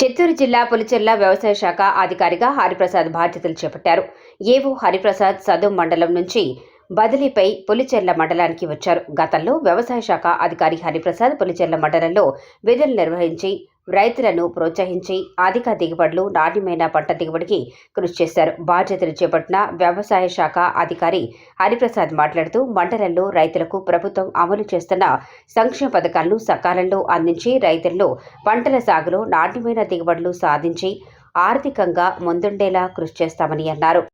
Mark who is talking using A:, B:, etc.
A: చిత్తూరు జిల్లా పులిచెర్ల వ్యవసాయ శాఖ అధికారిగా హరిప్రసాద్ బాధ్యతలు చేపట్టారు. ఏవో హరిప్రసాద్ సదుం మండలం నుంచి బదిలీపై పులిచెర్ల మండలానికి వచ్చారు. గతంలో వ్యవసాయ శాఖ అధికారి హరిప్రసాద్ పులిచెర్ల మండలంలో విధులు నిర్వహించి రైతులను ప్రోత్సహించి అధిక దిగుబడులు నాణ్యమైన పంట దిగుబడికి కృషి చేశారు. బాధ్యతలు చేపట్టిన వ్యవసాయ శాఖ అధికారి హరిప్రసాద్ మాట్లాడుతూ మండలంలో రైతులకు ప్రభుత్వం అమలు చేస్తున్న సంక్షేమ పథకాలను సకాలంలో అందించి రైతులను పంటల సాగులో నాణ్యమైన దిగుబడులు సాధించి ఆర్థికంగా ముందుండేలా కృషి చేస్తామని అన్నారు.